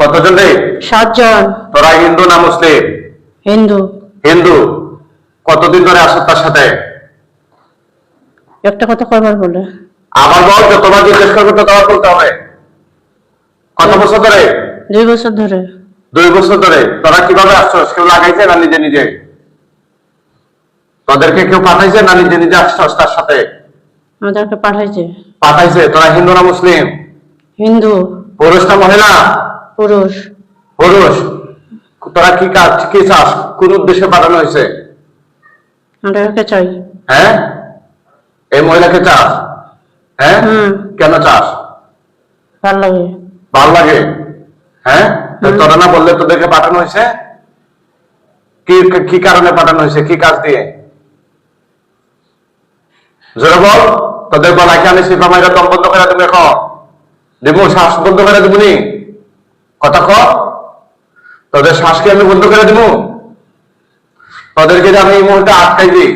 কতজন রে? সাতজন। তোরা হিন্দু না মুসলিম? হিন্দু। হিন্দু। কতদিন ধরে আসো তার সাথে? একটা কথা কয়বার বলে? আবার বল যে তোমার জিজ্ঞেস করবে তো তোমার বলতে হবে? কত বছর ধরে? দুই বছর ধরে। দুই বছর ধরে। তোরা কীভাবে আসছস? কেউ লাগাইছে না নিজে নিজে? তোদেরকে কেউ পাঠাইছে না নিজে নিজে আসছস তার সাথে? আমাদেরকে পাঠাইছে। পাঠাইছে। তোরা হিন্দু না মুসলিম? হিন্দু। পুরুষ না মহিলা? তোরা কি কাজ কি চাস? কোন উদ্দেশ্যে পাঠানো হয়েছে? চাই। হ্যাঁ? এই মহিলাকে চাস? হ্যাঁ? কেন চাস? ভালো লাগে। ভালো লাগে? হ্যাঁ? তোরা না বললে তোদেরকে পাঠানো হয়েছে? কি কি কারণে পাঠানো হয়েছে? কি কাজ দিয়ে? জোরে বল তোদের গলাকে আমি শিল্পা মাইরা দম বন্ধ করে দেবো এখন? দেবো শ্বাস বন্ধ করে দেবো নি? কথা ক। তোদের শ্বাসকে আমি বন্ধ করে দেবো। তোদেরকে আমি এই মুহূর্তে আটকাই দিই।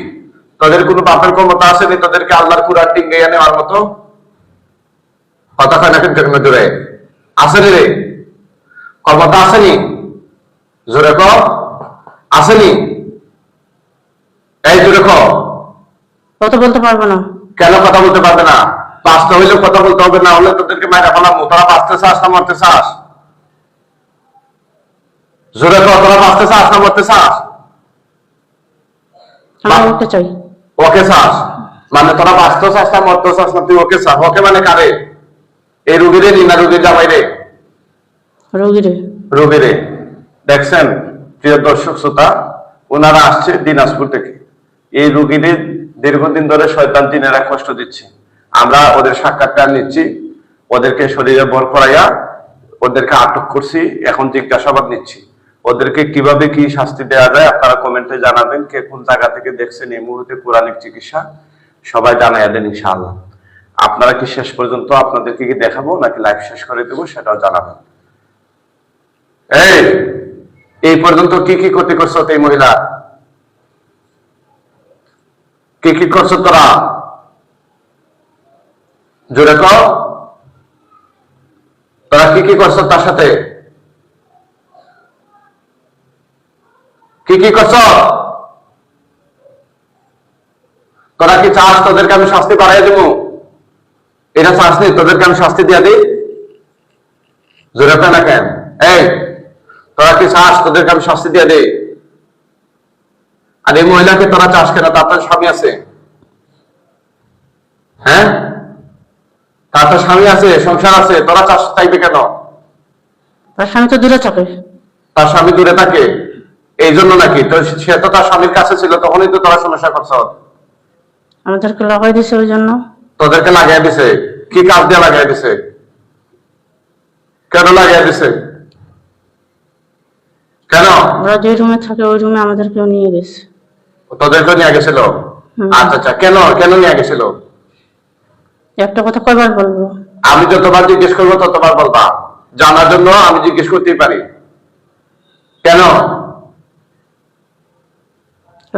তোদের কোনো পাপের ক্ষমতা আসেনি তোদেরকে আল্লাহর কুরার টিঙ্গে নেওয়ার মতো। কথা কয় না কিন্তু জোরে? আসেনি রে। ক্ষমতা আসেনি। জোরে ক। আসেনি। এই জোরে ক। কথা বলতে পারব না। কেন কথা বলতে পারবে না? বাঁচতে হইলে কথা বলতে হবে না হলে তোদেরকে মায়েরা ফেলাম। তোরা বাঁচতে চাস না মরতে চাস? জোরে তোরা বাঁচতে চাস না মরতে চাস? আমি চাই। ওকে চাস? মানে তোরা বাঁচতে চাস না মরতে চাস না তুই ওকে চাস? ওকে মানে কারে? এই রুগীরে নি না রুগীর জামাই রে রোগীরে। রবিরে দেখছেন প্রিয় দর্শক শ্রোতা ওনারা আসছে দিনাজপুর থেকে। এই রুগীদের দীর্ঘদিন ধরে শয়তান জিনেরা কষ্ট দিচ্ছে। আমরা ওদের সাক্ষাৎকার নিচ্ছি ওদেরকে শরীরে বর করাইয়া ওদেরকে আটক করছি এখন জিজ্ঞাসাবাদ নিচ্ছি। ওদেরকে কীভাবে কি শাস্তি দেওয়া যায় আপনারা কমেন্টে জানাবেন, কে কোন জায়গা থেকে দেখছেন এই মুহূর্তে কোরআনিক চিকিৎসা, সবাই জানাইয়া দেন ইনশাআল্লাহ। আপনারা কি শেষ পর্যন্ত আপনাদেরকে কি দেখাবো নাকি লাইভ শেষ করে দেবো সেটাও জানাবেন। এই এই পর্যন্ত কি কি ক্ষতি করছ এই মহিলা? কি কি করছ তোরা? জোরে কর তোরা কি কি করছ তার সাথে? কি কি করছ? তোরা কি চাস তোদেরকে আমি শাস্তি বাড়াই দেবো? এটা চাস নি তোদেরকে আমি শাস্তি দিয়া দিই? জোরে না কেন? এই তোরা কি চাস তোদেরকে আমি শাস্তি দিয়ে দে আর এই মহিলাকে তোরা চাস কেন? তার তো স্বামী আছে। হ্যাঁ? তার তো স্বামী আছে সংসার আছে তোরা চাস চাইবে কেন? তার স্বামী তো দূরে থাকে। তার স্বামী দূরে থাকে। এই জন্য নাকি? তো সে তো তার স্বামীর কাছে ছিল তখনই তো তোরা সমস্যা করছ আমাদেরকে লাগাই দিছে ওই জন্য। তোদেরকে লাগাই দিছে? কি কাজ দিয়ে লাগাই দিছে? কেন লাগাই দিছে? কেন? ওরা যে রুমে থাকে ওই রুমে আমাদেরকেও নিয়ে গেছে। তোদেরকে নিয়ে গেছিল? আচ্ছা আচ্ছা কেন? কেন নিয়ে গেছিল? একটা কথা কয়বার বলব? আমি যতবার জিজ্ঞেস করব ততবার বলবা। জানার জন্য আমি জিজ্ঞেস করতেই পারি। কেন?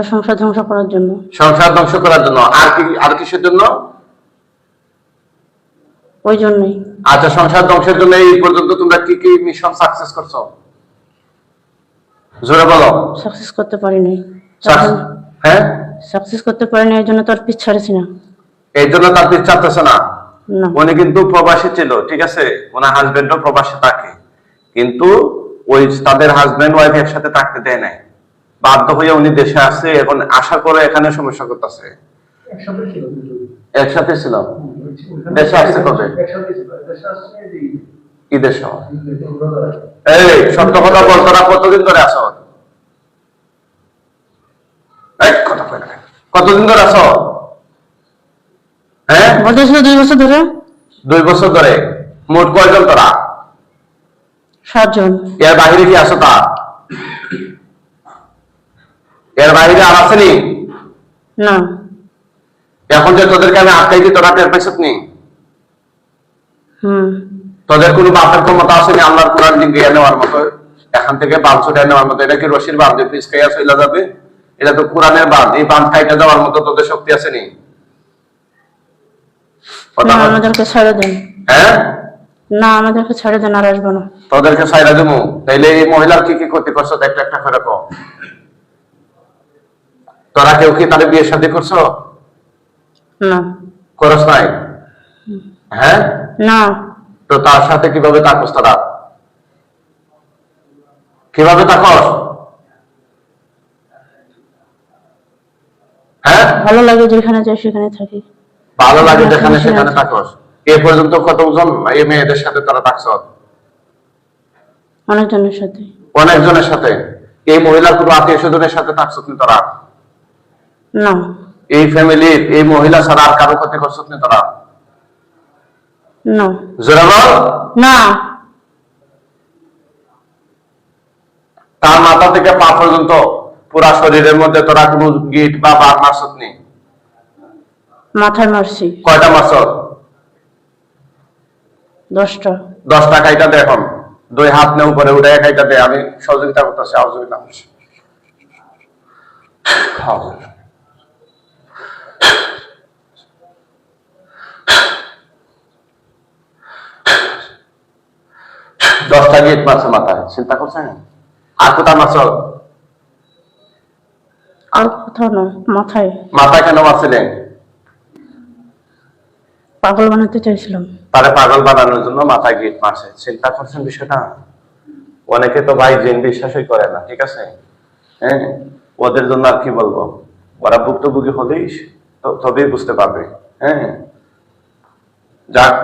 সংসার ধ্বংস করার জন্য। সংসার ধ্বংস করার জন্য। আর কি আর কিসের জন্য? ওই জন্যই। আচ্ছা সংসার ধ্বংসের জন্য এই পর্যন্ত তোমরা কি কি মিশন সাকসেস করছ? জোরে বলো। সাকসেস করতে পারি নাই Suc- হ্যাঁ? সাকসেস করতে পারি নাই এই জন্য তো আর পিছ ছাড়েছি না। এই জন্য তার পিছ না? না। উনি কিন্তু প্রবাসী ছিল ঠিক আছে? ওনার হাজবেন্ডও প্রবাসী থাকে। কিন্তু ওই তাদের হাজবেন্ড ওয়াইফ একসাথে থাকতে দেয় নাই। বাধ্য হয়ে উনি দেশে আসছে এখন আশা করে এখানে সমস্যা করতেছে। একসাথে ছিল একসাথে ছিল? দেশে আসছে কবে? ঈদের সময়। এই সত্য কথা বল তোরা কতদিন ধরে আছো এই, কথা কই না। কতদিন ধরে আছো হ্যাঁ? দুই বছর ধরে। দুই বছর ধরে। মোট কয়জন তোরা? সাতজন। এর বাহিরে কি আছো তা? এর বাইরে আর আসেনি না? এখন যে তোদেরকে আমি আটকাই দিই তোরা টের পাইছত নি? তোদের কোনো বাপের ক্ষমতা আসেনি আল্লাহর কোরআন ডিঙ্গিয়ে নেওয়ার মতো? এখান থেকে বাঁধ ছুটে নেওয়ার মতো? এটা কি রশির বাঁধ? পিস খাইয়া চলে যাবে? এটা তো কোরআনের বাঁধ। এই বাঁধ খাইতে যাওয়ার মতো তোদের শক্তি আসেনি কথা না, বল। আমাদেরকে ছেড়ে দেন। হ্যাঁ? না আমাদেরকে ছেড়ে দেন আর আসব না। তোদেরকে সাইরা দেবো তাইলে এই মহিলার কি কি ক্ষতি করছ? একটা একটা করে কো তোরা কেউ কি তাদের বিয়ে সাথে করছ? না। করস নাই? হ্যাঁ? না। তো তার সাথে কীভাবে থাকস তারা? কীভাবে থাকস? হ্যাঁ? ভালো লাগে যেখানে যাই সেখানে থাকি। ভালো লাগে যেখানে সেখানে। থাকস। এ পর্যন্ত কতজন এই মেয়েদের সাথে তারা থাকছ? অনেকজনের সাথে। অনেকজনের সাথে। এই মহিলার কোনো আত্মীয় স্বজনের সাথে থাকছ তুমি তারা? না। এই ফ্যামিলির এই মহিলা ছাড়া আর কারও ক্ষতি করছ তুমি তারা? না। তার মাথা থেকে পা পর্যন্ত পুরা শরীরের মধ্যে তোরা কোনো গিট বা বার মারছত নেই মাথায় মারছি। কয়টা মারছত দশটা। দশ টাকাইটা দে এখন। দুই হাত নে উপরে উঠে একাইটা দে। আমি সহযোগিতা করতেছি সহযোগিতা করছি দশটা গেট মারছে মাথায়। চিন্তা করছেন? আর কোথায় মারছ? আর কোথাও না মাথায়। মাথায় কেন মারছিলেন? পাগল বানাতে চাইছিলাম। পাগল বানানোর জন্য মাথায় গিট মারছে। চিন্তা করছেন বিষয়টা? অনেকে তো ভাই জিন বিশ্বাসই করে না ঠিক আছে? হ্যাঁ? ওদের জন্য আর কি বলব? ওরা ভুক্তভোগী হলেই তবেই বুঝতে পারবে। হ্যাঁ? যাক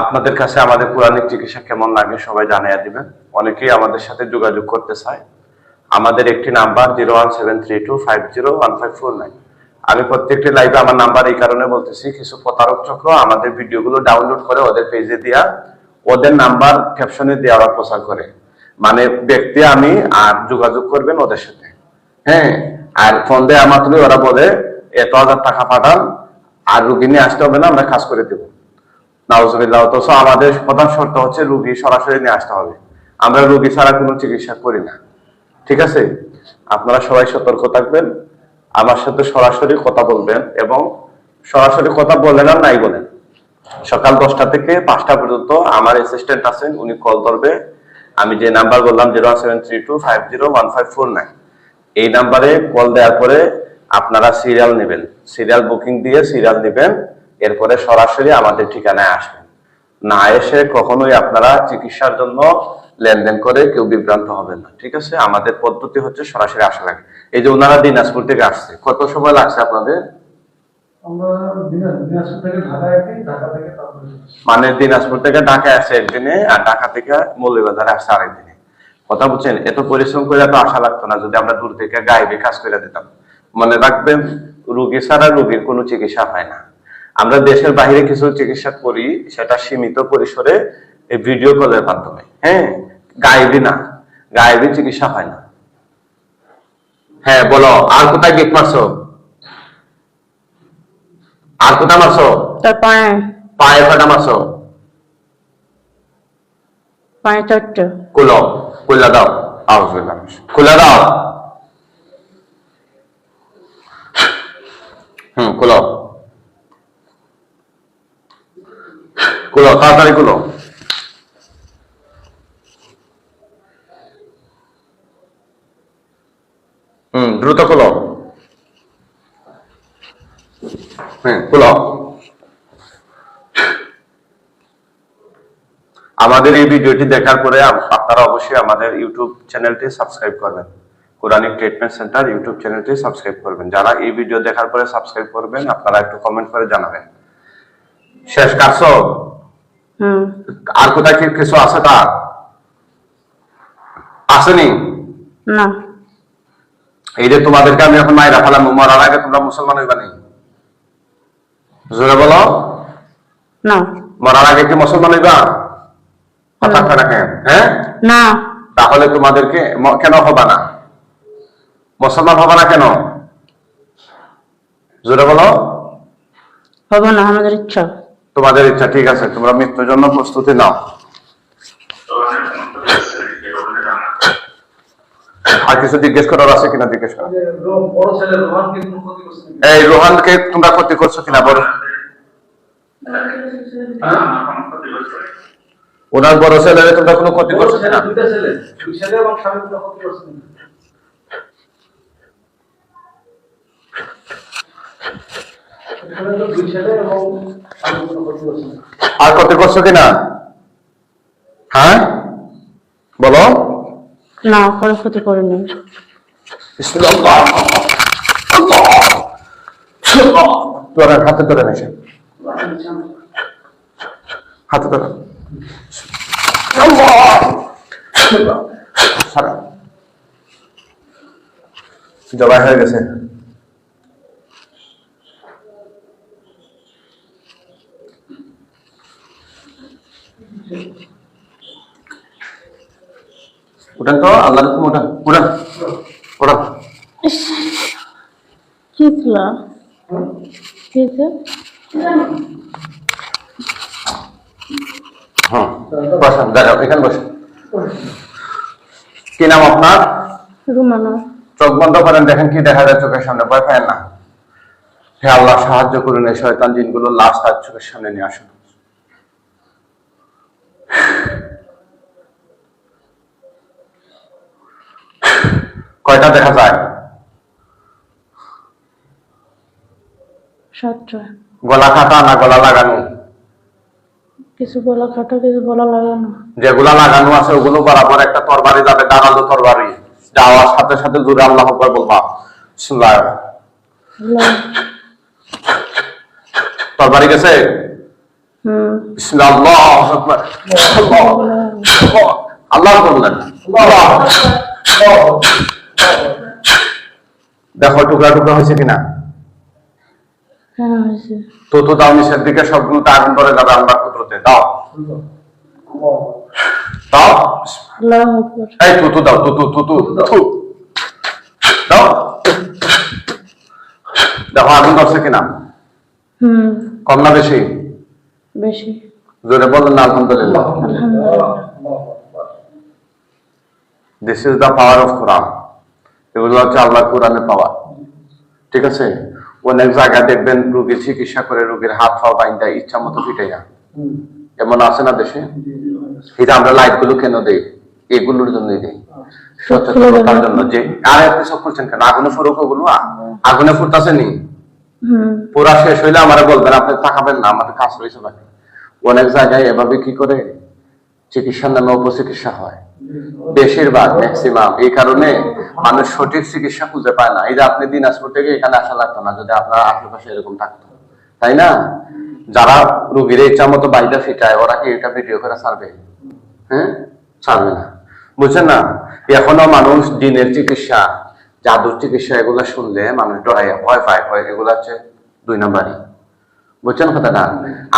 আপনাদের কাছে আমাদের পুরাণিক চিকিৎসা কেমন লাগে সবাই জানিয়ে দিবেন। অনেকেই আমাদের সাথে যোগাযোগ করতে চায়। আমাদের একটি number zero one seven three two five zero one five four nine. আমি প্রত্যেকটি লাইভে আমার নাম্বার এই কারণে বলতেছি, কিছু প্রতারক চক্র আমাদের ভিডিওগুলো ডাউনলোড করে ওদের পেজে দেওয়া ওদের নাম্বার ক্যাপশনে দিয়ে ওরা প্রচার করে। মানে ব্যক্তি আমি আর যোগাযোগ করবেন ওদের সাথে। হ্যাঁ আর ফোন আমার তুলে ওরা বলে, এত হাজার টাকা পাঠান, আর রুগী নিয়ে আসতে হবে না, আমরা কাজ করে দেবো। নাউজুবিল্লাহ। অথচ আমাদের প্রধান শর্ত হচ্ছে রুগী সরাসরি নিয়ে আসতে হবে। আমরা রুগী ছাড়া কোনো চিকিৎসা করি না। ঠিক আছে? আপনারা সবাই সতর্ক থাকবেন, আমার সাথে সরাসরি কথা বলবেন এবং সরাসরি কথা বলেন আর নাই বলেন। সকাল দশটা থেকে পাঁচটা পর্যন্ত আমার অ্যাসিস্ট্যান্ট আছেন, উনি কল ধরবে। আমি যে নাম্বার বললাম zero seven three two five zero one five four nine এই নাম্বারে কল দেওয়ার পরে আপনারা সিরিয়াল নেবেন। সিরিয়াল বুকিং দিয়ে সিরিয়াল নেবেন। এরপরে সরাসরি আমাদের ঠিকানায় আসবেন। না এসে কখনোই আপনারা চিকিৎসার জন্য লেনদেন করে কেউ বিভ্রান্ত হবেন না ঠিক আছে? আমাদের পদ্ধতি হচ্ছে সরাসরি আসা লাগে। এই যে ওনারা দিনাজপুর থেকে আসছে কত সময় লাগছে আপনাদের? মানে দিনাজপুর থেকে ঢাকা আসছে একদিনে আর ঢাকা থেকে মৌলভীবাজারে আসছে আরেকদিনে। কথা বুঝছেন? এত পরিশ্রম করে এত আশা লাগতো না যদি আমরা দূর থেকে গাইবে কাজ করে দিতাম। মনে রাখবেন রুগী ছাড়া রুগীর কোনো চিকিৎসা হয় না। আমরা দেশের বাইরে কিছু চিকিৎসা করি সেটা সীমিত পরিসরে এই ভিডিও কলের মাধ্যমে। হ্যাঁ গাইবি না গাইবি চিকিৎসা হয় না। হ্যাঁ বলো আর কোথায় গিফট মারছো? আর কোথায় মারছো? পায়ে। পায়ে কটা মারছো? পায়ে চারটে। দাও। আউজবিল্লাহ খুলে দাও। হুম খুলো খুলো তাড়াতাড়ি খুলো হুম, দ্রুত খুলো খুলো আমাদের এই ভিডিওটি দেখার পরে আপনারা অবশ্যই আমাদের ইউটিউব চ্যানেলটি সাবস্ক্রাইব করবেন। কোরআনিক ট্রিটমেন্ট সেন্টার ইউটিউব চ্যানেলটি সাবস্ক্রাইব করবেন। যারা এই ভিডিও দেখার পরে সাবস্ক্রাইব করবেন, আপনারা একটু কমেন্ট করে জানাবেন। শেষ হুম আর কোথায় কি কিছু আছে তার? আসেনি? না। এই যে তোমাদেরকে আমি এখন মায়েরা ফেলাম মরার আগে তোমরা মুসলমান হইবা নি? জোরে বলো। না। মরার আগে কি মুসলমান হইবা? কথা হ্যাঁ? না। তাহলে তোমাদেরকে কেন হবা না? মুসলমান হবা না কেন? জোরে বলো। হবে না আমাদের ইচ্ছা। তোমাদের ইচ্ছা, ঠিক আছে, তোমরা মৃত্যুর জন্য প্রস্তুতি নাও আর কিছু জিজ্ঞেস করার আছে কিনা, জিজ্ঞেস করো বড় ছেলে? এই রোহানকে তোমরা ক্ষতি করছ কিনা হ্যাঁ? ওনার বড় ছেলের তোমরা কোনো ক্ষতি করছ ছেলে ছেলে কোনো আর ক্ষতি করছ কিনা? হ্যাঁ? বলো। না কোনো ক্ষতি করিনি তোরা হাতে ধরে নেছে হাতে ধরে। সারা। জবাই হয়ে গেছে। উঠান তো আল্লাহর হুকুম উঠান উঠান উঠান। কি ছিল হ্যাঁ বসান দাঁড়াও এখানে বসেন। কি নাম আপনার? রুমানা। চোখ বন্ধ করেন দেখেন কি দেখা যায় চোখের সামনে ভয় পায় না। হে আল্লাহ সাহায্য করুন এই শয়তান জিনগুলো লাশ তার চোখের সামনে নিয়ে আসুন। কয়টা দেখা যায়? সাতটা। গলা কাটা না গলা লাগানো? কিছু খাটা কিছু বলা লাগানো। যেগুলা লাগানো আছে ওগুলো বরাবর একটা তরবারি যাবে দাঁড়াল তরবারি। যাওয়ার সাথে সাথে জোরে আল্লাহ আকবার বলবা। তরবারি গেছে? আল্লাহু। আল্লাহ দেখো টুকরা টুকরা হয়েছে কিনা? হ্যাঁ তো তো দাও নিচের দিকে সবগুলো তো যাবে আল্লাহ কুদরতে। দাও। দাও। এই তুতু দাও তুতু তুতু থু দাও। দেখো আগুন ধরছে কিনা? কম না বেশি? বেশি। জোরে বলেন না আলহামদুলিল্লাহ। আলহামদুলিল্লাহ this is the power of Quran এগুলো হচ্ছে আল্লাহ কোরআনের পাওয়ার ঠিক আছে? অনেক জায়গায় দেখবেন রোগীর চিকিৎসা করে রোগীর হাত পা বাইন্দা ইচ্ছা মতো ফিটাই না। এমন আছে না দেশে? এটা আমরা লাইটগুলো কেন দেই? এগুলোর জন্যই দেই। সচেতনতার জন্য যে আর আপনি সব করছেন কেন? আগুনে ফুরুক ওগুলো? আগুনে ফুটতেছে নি পুরা শেষ হইলে আমার বলবেন আপনি তাকাবেন না আমাদের কাজ রয়েছে অনেক জায়গায় এভাবে কি করে? চিকিৎসার নামে উপচিকিৎসা হয়। বেশিরভাগ ম্যাক্সিমাম এই কারণে মানুষ সঠিক চিকিৎসা খুঁজে পায় না। এই যে আপনি দিনাজপুর থেকে এখানে আসা লাগতো না, যদি আপনার আশেপাশে এরকম থাকতো। তাই না? যারা রুগীর ইচ্ছা মতো বাড়িটা ফিটায়, ওরা কি এটা ভিডিও করে ছাড়বে? হ্যাঁ? ছাড়বে না। বুঝছেন না? এখনও মানুষ দিনের চিকিৎসা, জাদুর চিকিৎসা এগুলা শুনলে মানুষ ডরাই ভয় পায়। ভয় এগুলো হচ্ছে দুই নম্বরই। বুঝছেন কথাটা?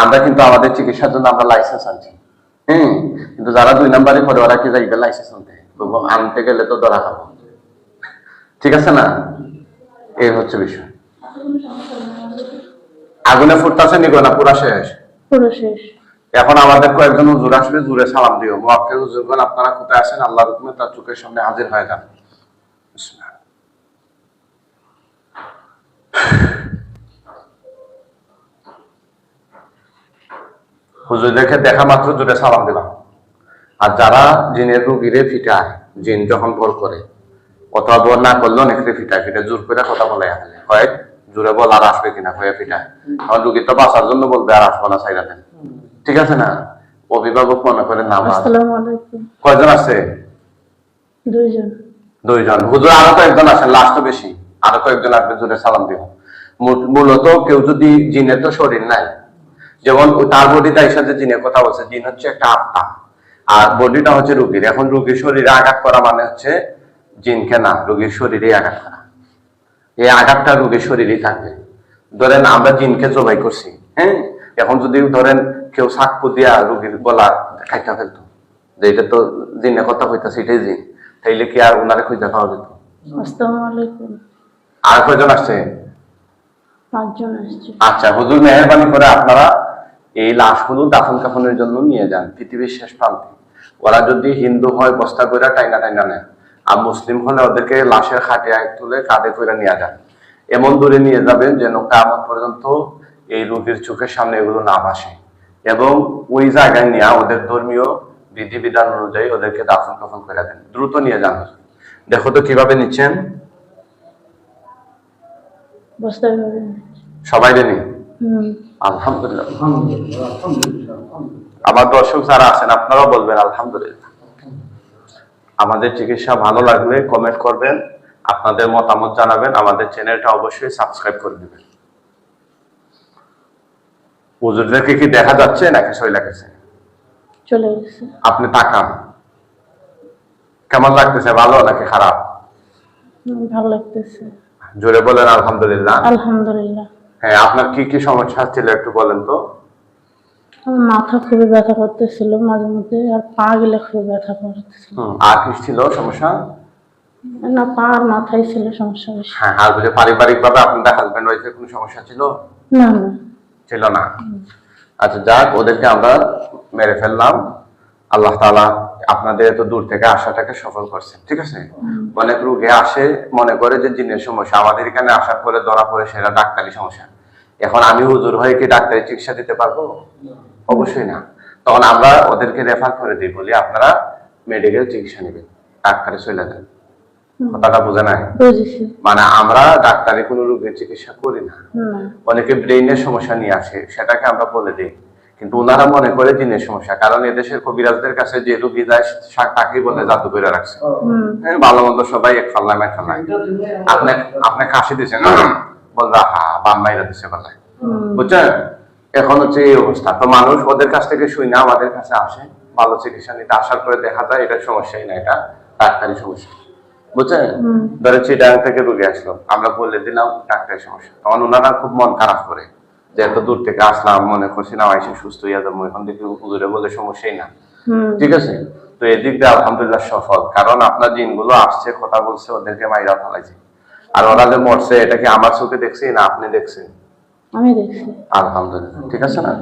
আমরা কিন্তু আমাদের চিকিৎসার জন্য আমরা লাইসেন্স আনছি। হ্যাঁ কিন্তু যারা দুই করে ওরা কি যাইবে লাইসেন্স আনতে আনতে গেলে তো ধরা খাব। ঠিক আছে না? এই হচ্ছে বিষয়। আগুনে ফুটতেছে নিগো না পুরা শেষ? পুরো শেষ। এখন আমাদের কয়েকজন হুজুর আসবে জুড়ে সালাম দিও। মোয়াক্কে হুজুরগণ আপনারা কোথায় আছেন? আল্লাহর হুকুমে তার চোখের সামনে হাজির হয়ে যান। হুজুরদেরকে দেখা মাত্র জুড়ে সালাম দিলাম। আর যারা জিনের রুগীরে ফিটায় জিন যখন ভর করে কথা বল না করলেও নেকড়ে ফিটায় ফিটে জোর করে কথা বলে আসলে হয় জোরে বল আর আসবে কিনা হয়ে ফিটায়। আমার রুগী তো বাঁচার জন্য বলবে আর আসব না সাইডা দেন। ঠিক আছে না? অভিভাবক মনে করে না কয়জন আছে? দুইজন। দুইজন। হুজুর আরও কয়েকজন আছেন লাস্ট বেশি। আরও কয়েকজন আসবে জোরে সালাম দিব। মূল- মূলত কেউ যদি জিনের তো শরীর নাই যেমন তার বডিটা হিসাবে জিনের কথা বলছে জিন হচ্ছে একটা আত্মা। আর বডিটা হচ্ছে রুগীর। এখন রুগীর শরীরে আঘাত করা মানে হচ্ছে জিনকে না রুগীর শরীরে আঘাত করা। এই আঘাতটা রোগীর শরীরেই থাকবে। ধরেন আমরা জিনকে জবাই করছি হ্যাঁ? এখন যদি ধরেন কেউ সাক্ষ্য দিয়া রোগীর গলা খাইটা ফেলতো যে এটা তো জিনের কথা হইতাছে এটাই জিন তাইলে কি আর ওনারে খুঁজে পাওয়া যেত? আর কয়জন আসছে? পাঁচজন আসছে। আচ্ছা হুজুর মেহরবানি করে আপনারা এই লাশগুলো দাফন কাফনের জন্য নিয়ে যান পৃথিবীর শেষ প্রান্তে। ওরা যদি হিন্দু হয় বস্তা করে টাইনা টাইনা নেয়। আর মুসলিম হলে ওদেরকে লাশের খাটিয়ায় তুলে কাঁধে করে নিয়ে যান। এমন দূরে নিয়ে যাবেন যেন কামত পর্যন্ত এই রোগীর চোখের সামনে এগুলো না ভাসে। এবং ওই জায়গায় নিয়ে ওদের ধর্মীয় বিধিবিধান অনুযায়ী ওদেরকে দাফন কাফন করে দেন। দ্রুত নিয়ে যান দেখো তো কীভাবে নিচ্ছেন? সবাই জানি? আলহামদুলিল্লাহ। আলহামদুলিল্লাহ। আলহামদুলিল্লাহ আলহামদুলিল্লাহ আমার দর্শক যারা আছেন আপনারাও বলবেন আলহামদুলিল্লাহ। আমাদের চিকিৎসা ভালো লাগলে কমেন্ট করবেন আপনাদের মতামত জানাবেন আমাদের চ্যানেলটা অবশ্যই সাবস্ক্রাইব করে দিবেন। হুজুরদেরকে কি দেখা যাচ্ছে নাকি সই লাগেছে? চলে গেছে। আপনি তাকান। কেমন লাগতেছে ভালো নাকি খারাপ? ভালো লাগতেছে। জোরে বলেন আলহামদুলিল্লাহ। আলহামদুলিল্লাহ। হ্যাঁ আপনার কি কি সমস্যা ছিল একটু বলেন তো? মাথা খুবই ব্যথা করতেছিল মাঝে মধ্যে আর পা গেলে খুবই ব্যথা করতেছিল। আর কি ছিল সমস্যা? না পা আর মাথায় ছিল সমস্যা বেশি। হ্যাঁ আর বুঝে পারিবারিক ভাবে আপনাদের হাজবেন্ড ওয়াইফের কোনো সমস্যা ছিল? না না। ছিল না। আচ্ছা যাক ওদেরকে আমরা মেরে ফেললাম। আল্লাহ তাআলা আপনাদের এত দূর থেকে আসাটাকে সফল করছেন ঠিক আছে? অনেক রোগে আসে মনে করে যে জিনের সমস্যা। আমাদের এখানে আসার পরে ধরা পড়ে সেটা ডাক্তারি সমস্যা। এখন আমি হুজুর হয়ে কি ডাক্তারি চিকিৎসা দিতে পারব? অবশ্যই না। তখন আমরা ওদেরকে রেফার করে দিই বলি আপনারা মেডিকেল চিকিৎসা নেবেন। ডাক্তারে চলে যান। কথাটা বোঝে নাই? মানে আমরা ডাক্তারি কোনো রোগের চিকিৎসা করি না। না অনেকে ব্রেইনের সমস্যা নিয়ে আসে সেটাকে আমরা বলে দিই। কিন্তু ওনারা মনে করে জিনের সমস্যা কারণ এদেশের কবিরাজদের কাছে যে রুগী যায় তাকেই বলে জাদু করে রাখছে। ভালো মন্দ সবাই এক ফাল্লাম এক ফাল্লাম আপনি আপনি কাশি দিচ্ছেন বলবা হা বাম মাইরা দিচ্ছে বলে বুঝছেন? এখন হচ্ছে এই অবস্থা। তো মানুষ ওদের কাছ থেকে শুই না আমাদের কাছে আসে। ভালো চিকিৎসা নিতে আসার পরে দেখা যায় এটা সমস্যাই না এটা ডাক্তারি সমস্যা। বুঝছেন? হুম। ধরে চিটাং থেকে রুগী আসলো আমরা বলে দিলাম ডাক্তারি সমস্যা। তখন ওনারা খুব মন খারাপ করে। যে এত দূর থেকে আসলাম মনে করছিলাম আইসে সুস্থ হইয়া যাব। এখন দেখি হুজুরে বলে সমস্যাই না। ঠিক আছে? তো এদিক দিয়ে আলহামদুলিল্লাহ সফল। কারণ আপনার দিনগুলো আসছে কথা বলছে ওদেরকে মাইরা ফেলাইছে। আর ওরা যে মরছে এটা কি আমার চোখে দেখছি না আপনি দেখছেন? আমি দেখছি। আলহামদুলিল্লাহ। ঠিক আছে না?